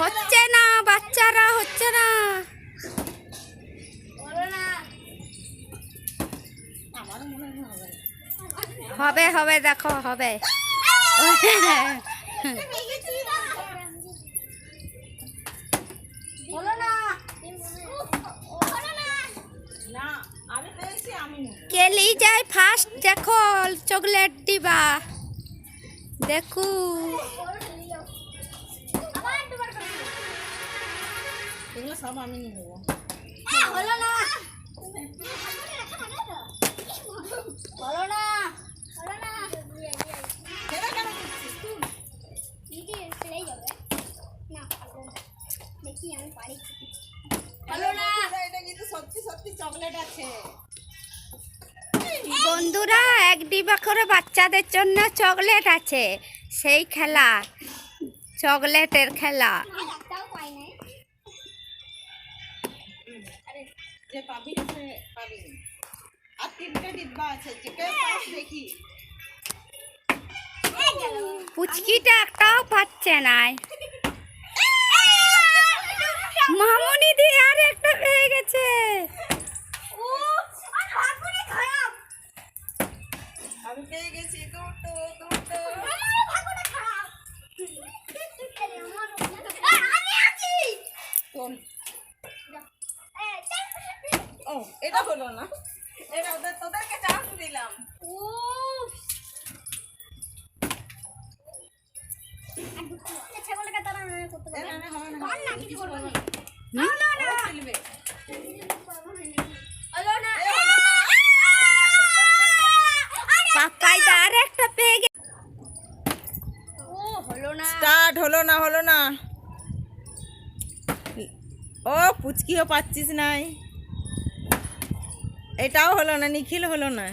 হচ্ছে না, বাচ্চারা হচ্ছে না। হবে হবে, দেখো, হবে। কেলি যায় ফার্স্ট দেখো চকলেট দিবা। দেখু। এগুলো সব আমি নিয়ে নেব। কেন কেন করছিস? এটা কিন্তু সত্যি সত্যি চকলেট আছে। বন্ধুরা এক ডিবা করে বাচ্চাদের জন্য চকলেট আছে। সেই খেলা চকলেটের খেলা। যে পাবি সে পাবি আর তিনটে ডিব্বা আছে যেটা পাস দেখি। পুচকিটা একটাও পাচ্ছে না মামনি দি আর একটা পেয়ে গেছে। আমি পেয়ে গেছি দুটো দুটো কোন ও এটা হলো না। এটা ওদের তোদেরকে চান্স দিলাম। এখানে হবে না কিছু করবে না ও হলো না। স্টার্ট হলো না হলো না। ও পুচকিও পাচ্ছিস নাই। এটাও হলো না নিখিল হলো না।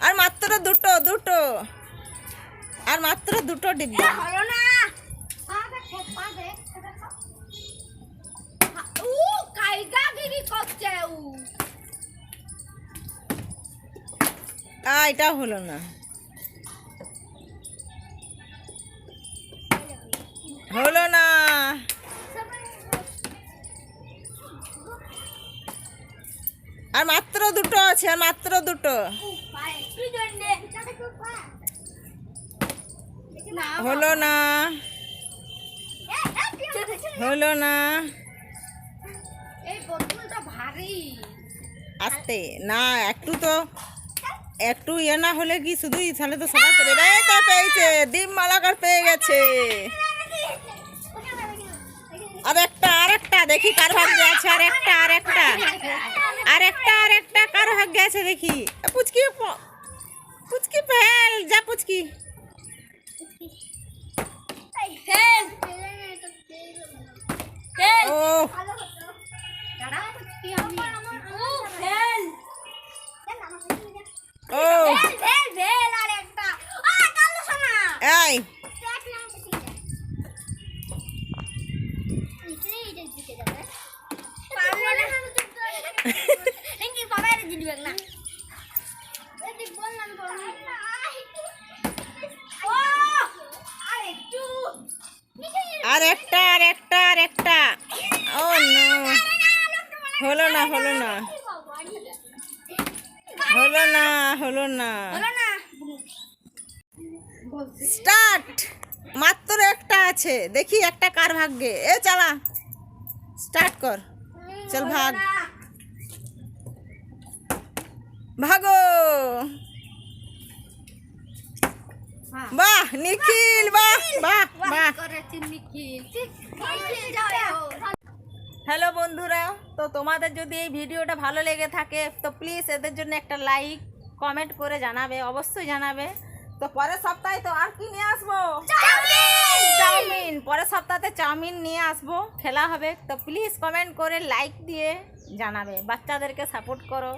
আর মাত্র দুটো দুটো। আর মাত্র দুটো ডিব্বা। হলো না। এটাও হলো না। হলো না। আর মাত্র দুটো আছে, আর মাত্র দুটো। হলো না। হলো না। আস্তে, না, একটু তো, একটু ইয়ে না হলে কি শুধুই তাহলে তো সবাই পেরে তো পেয়েছে, ডিম মালাকার পেয়ে গেছে। আর একটা আর একটা দেখি কার ভাগ্যে আছে আর একটা আর একটা আর একটা আর একটা কার ভাগ্যে আছে দেখি এ, পুচকি প- পুচকি ফেল যা পুচকি ও আর একটা আর একটা আর একটা। ও নো হলো না। হলো না হলো না। হলো না। স্টার্ট। মাত্র একটা আছে। দেখি একটা কার ভাগ্যে। এ চালা। স্টার্ট কর। চল ভাগ। ভাগো। বাহ। নিখিল বাহ বাহ বাহ হ্যালো বন্ধুরা তো তোমাদের যদি এই ভিডিওটা ভালো লেগে থাকে তো প্লিজ এদের জন্য একটা লাইক কমেন্ট করে জানাবে অবশ্যই জানাবে। তো পরের সপ্তাহে তো আর কি নিয়ে আসব? চাউমিন! পরের সপ্তাহে চাউমিন নিয়ে আসব খেলা হবে। তো প্লিজ কমেন্ট করে লাইক দিয়ে জানাবে বাচ্চাদেরকে সাপোর্ট করো।